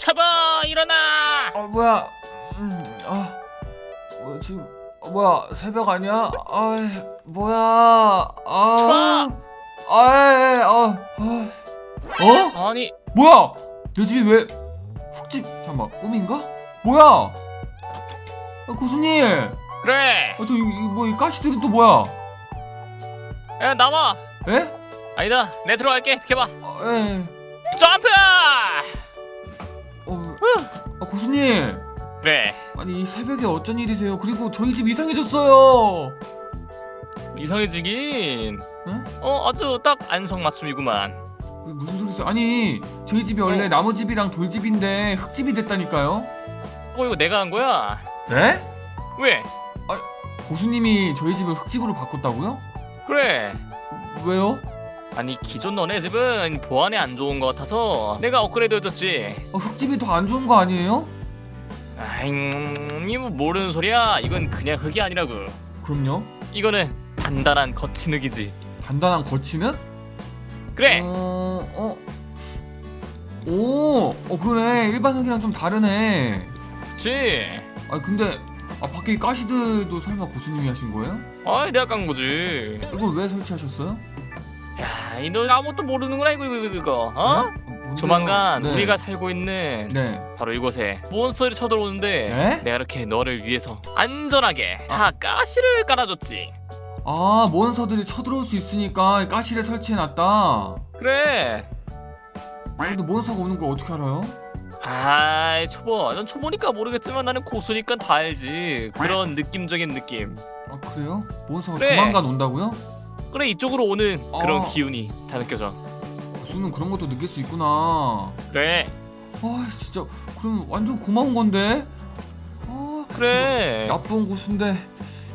잡아 일어나 어 뭐야? 음, 아, 뭐 지금 어, 뭐야 새벽 아니야? 아, 뭐야? 아, 좋아. 아, 어, 어, 어? 아니 뭐야? 내 집이 왜 흙집? 잠깐만 꿈인가? 뭐야? 아, 고수님, 그래 아, 저뭐이 가시들은 또 뭐야? 야 나와 에? 아니다 내 들어갈게 비켜봐 아, 에, 점프 어, 아, 고수님, 그래 아니 이 새벽에 어쩐 일이세요? 그리고 저희 집 이상해졌어요. 이상해지긴 응? 어 아주 딱 안성맞춤이구만 그게 무슨 소리세요? 아니 저희 집이 원래 어. 나무 집이랑 돌집인데 흙집이 됐다니까요? 어 이거 내가 한 거야 네? 왜 고수님이 저희 집을 흙집으로 바꿨다고요? 그래 왜요? 아니 기존 너네 집은 보안에 안 좋은 것 같아서 내가 업그레이드 해줬지 어, 흙집이 더 안 좋은 거 아니에요? 아잉 이뭐 모르는 소리야 이건 그냥 흙이 아니라고 그럼요. 이거는 단단한 거친 흙이지 단단한 거치는? 그래 어, 어. 오, 어 그러네. 일반 흙이랑 좀 다르네. 그치 아 근데 아 밖에 이 가시들도 설마 고수님이 하신 거예요? 아이 내가 깐 거지 이걸 왜 설치하셨어요? 야 이 너 아무것도 모르는구나 이거 이거 이거, 이거 어? 네? 뭔데요? 조만간 네. 우리가 살고 있는 네. 바로 이곳에 몬스터들이 쳐들어오는데 네? 내가 이렇게 너를 위해서 안전하게 아. 다 가시를 깔아줬지 아 몬스터들이 쳐들어올 수 있으니까 가시를 설치해놨다. 그래 아, 근데 몬스터가 오는 걸 어떻게 알아요? 아이 초보 넌 초보니까 모르겠지만 나는 고수니까 다 알지 그런 느낌적인 느낌 아 그래요? 몬스터가 그래. 조만간 온다고요? 그래 이쪽으로 오는 그런 아. 기운이 다 느껴져 고수는 그런 것도 느낄 수 있구나. 그래 아 진짜 그럼 완전 고마운 건데. 아 그래 나쁜 고수인데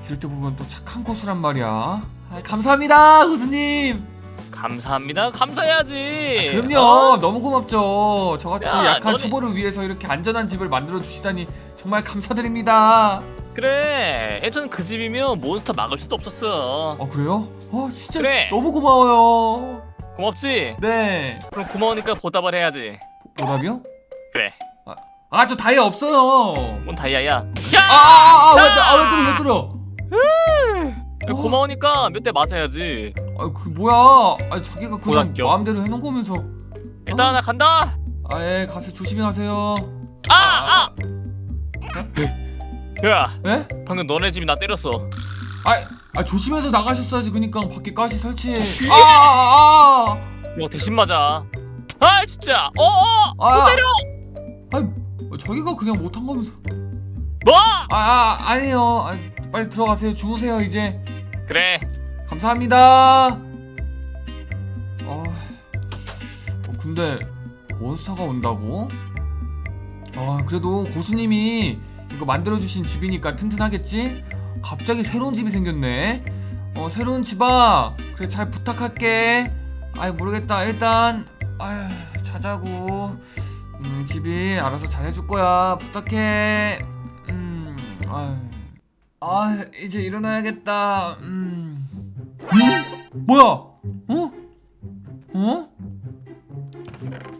이럴 때 보면 또 착한 고수란 말이야. 아, 감사합니다 고수님. 감사합니다 감사해야지 그럼요 어? 너무 고맙죠. 저같이 야, 약한 너네- 초보를 위해서 이렇게 안전한 집을 만들어 주시다니 정말 감사드립니다. 그래 애초는 그 집이면 몬스터 막을 수도 없었어 어 그래요? 어 진짜 그래. 너무 고마워요. 고맙지? 네. 그럼 고마우니까 보답을 해야지 보답이요? 그래 아 저 다이아 없어요. 뭔 다이아야 아아아왜왜 때려 왜 때려? 어. 고마우니까 몇 대 맞아야지 아그 뭐야? 아 자기가 그냥 고맙죠. 마음대로 해놓은 거면서. 일단 나 간다 아예 가서 조심히 가세요. 아! 아! 야 예? 방금 너네 집이 나 때렸어 아 조심해서 나가셨어야지 그니까 밖에 가시 설치해. 아아아 아, 뭐 대신 맞아 아 진짜 어어 아. 또 때려 아 자기가 그냥 못한 거면서. 뭐 아, 아 아니에요. 아, 빨리 들어가세요. 주무세요 이제. 그래 감사합니다. 아, 어, 근데 몬스터가 온다고? 아, 그래도 고수님이 이거 만들어주신 집이니까 튼튼하겠지? 갑자기 새로운 집이 생겼네. 어, 새로운 집아, 그래 잘 부탁할게. 아이 모르겠다. 일단, 아휴 자자고. 음, 집이 알아서 잘 해줄 거야. 부탁해. 음, 아휴. 아, 이제 일어나야겠다. 음. 음? 뭐야? 어? 어?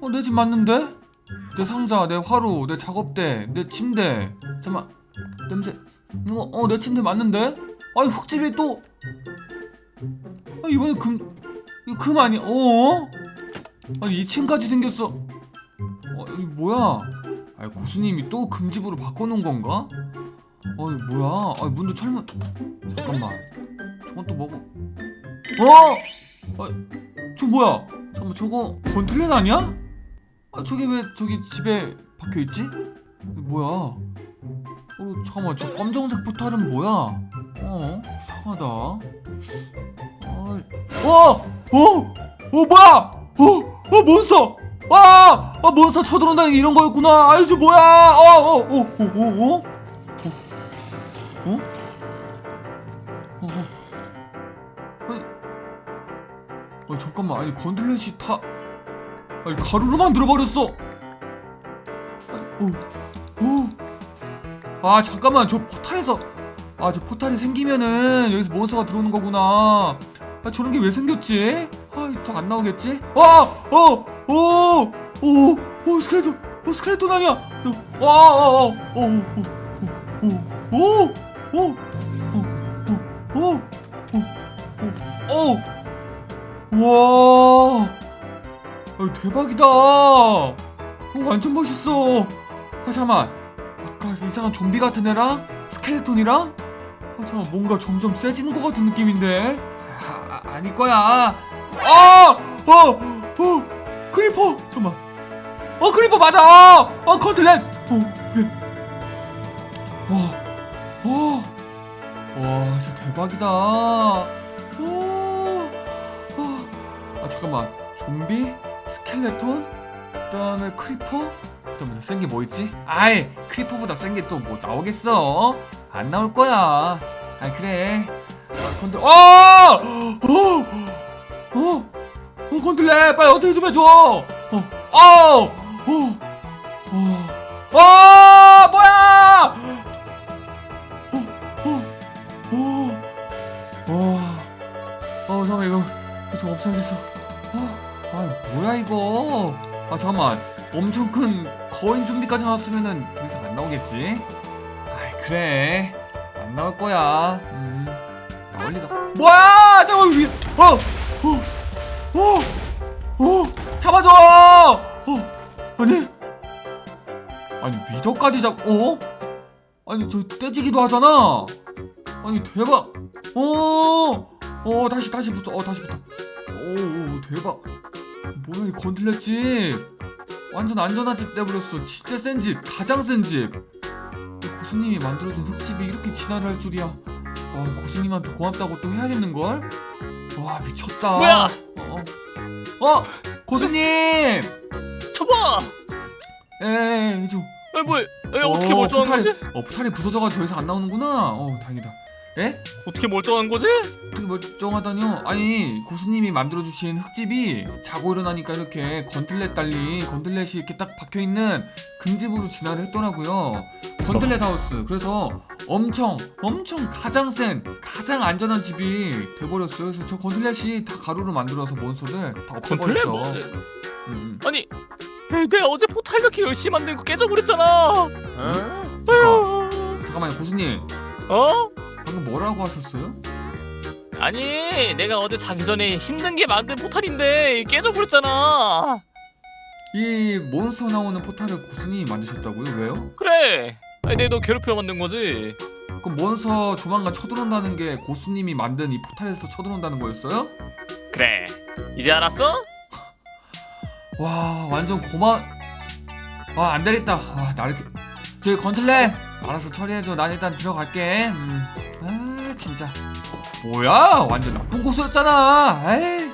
어, 내 집 맞는데? 내 상자, 내 화로, 내 작업대, 내 침대. 잠깐만. 냄새. 이거 어, 내 침대 맞는데? 아니, 흙집이 또 아, 이번에 금 이거 금 아니? 어? 아니, 2층까지 생겼어. 어, 이 뭐야? 아, 고수님이 또 금집으로 바꿔 놓은 건가? 어이 뭐야? 아 문도 철문 잠깐만 저건 또 뭐고? 어? 아, 저 뭐야? 잠깐만 저거 건틀렛 아니야? 아 저게 왜 저기 집에 박혀 있지? 뭐야? 어 잠깐만 저 검정색 포탈은 뭐야? 어 이상하다. 아, 어, 어, 어 뭐야? 어, 어 몬스터! 와, 아 몬스터 쳐들어온다 이런 거였구나. 아이 저 뭐야? 어, 어, 어, 어, 어, 어? 어? 어, 어. 아니, 아 잠깐만, 아니 건들렛이 다, 아니 가루로 만들어 버렸어. 어, 어. 아 잠깐만, 저 포탈에서, 아 저 포탈이 생기면은 여기서 몬스터가 들어오는 거구나. 아 저런 게 왜 생겼지? 아, 또안 나오겠지? 아, 어, 어, 어, 어, 스켈레톤, 어, 스켈레톤 아니야 어, 아, 대박이다 어, 완전 멋있어 아 잠깐만 이상한 좀비 같은 애랑 스켈레톤이랑 아 잠깐 뭔가 점점 세지는 것 같은 느낌인데 아, 아 아닐 거야 아! 어! 어! 크리퍼! 잠깐만 어 크리퍼 맞아! 어 컨틀렛! 어 그래 와, 와, 와 진짜 대박이다 오, 아, 아 잠깐만 좀비? 스켈레톤? 그 다음에 크리퍼? 그 다음에 센게 뭐 있지? 아이 크리퍼보다 센 게 또 뭐 나오겠어? 안 나올 거야 아 그래 아, 컨틀 어! 어! 어! 어 컨틀렛 빨리 어떻게 좀 해줘 어! 어! 어! 어! 어! 뭐야! 어! 어! 어! 와! 어 잠깐 이거 이거 좀 없애야겠어 어? 아 뭐야 이거 아 잠깐만 엄청 큰 거인 좀비까지 나왔으면은 더 이상 안 나오겠지 아이 그래 안 나올 거야 음 나올 리가 뭐야 잠깐만 위 어! 어! 어! 어! 잡아줘! 어! 아니 아니 미더까지 잡 어? 아니 저 떼지기도 하잖아 아니 대박 어! 어 다시 다시 붙어 어 다시 붙어 오 대박 뭐야 이 건틀렛집 완전 안전한 집 내버렸어 진짜 센 집 가장 센집 고수님이 만들어준 흙집이 이렇게 진화를 할 줄이야 와 고수님한테 고맙다고 또 해야겠는걸 와 미쳤다 뭐야? 어, 어. 어 고수님 초보! 에이 좀에 뭐? 에 어떻게 어, 멀쩡한 포탈이, 거지? 어 포탈이 부서져가지고 더 이상 안 나오는구나 어 다행이다 에? 어떻게 멀쩡한 거지? 어떻게 멀쩡하다뇨? 아니 고수님이 만들어주신 흙집이 자고 일어나니까 이렇게 건틀렛 달린 건틀렛이 이렇게 딱 박혀있는 금집으로 진화를 했더라고요 건틀렛 하우스 그래서 엄청 엄청 가장 센 가장 안전한 집이 돼버렸어요 그래서 저 건틀렛이 다 가루로 만들어서 몬스터들 다 건틀렛 없애버렸죠 뭐? 음, 음. 아니 에, 내가 어제 포탈 이렇게 열심히 거 깨져버렸잖아 잠깐, 잠깐만요 고수님 어? 방금 뭐라고 하셨어요? 아니 내가 어제 자기 전에 힘든 게 만든 포탈인데 깨져버렸잖아 이 몬스터 나오는 포탈을 고수님이 만드셨다고요? 왜요? 그래 아니 내가 너 괴롭혀 만든 거지 그럼 몬스터 조만간 쳐들어온다는 게 고수님이 만든 이 포탈에서 쳐들어온다는 거였어요? 그래 이제 알았어? 와 완전 고마 와 안되겠다 와 나를 이렇게- 저기 건틀렛 알아서 처리해줘 난 일단 들어갈게 음. 아 진짜 뭐야? 완전 나쁜 고수였잖아. 에이.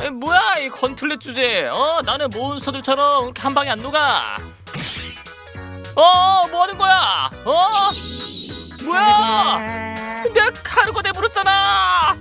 아니 뭐야 이 건틀렛 주제. 어 나는 몬스터들처럼 이렇게 한 방에 안 녹아. 어 뭐하는 거야? 어? 뭐야? 내가 카르고 내버렸잖아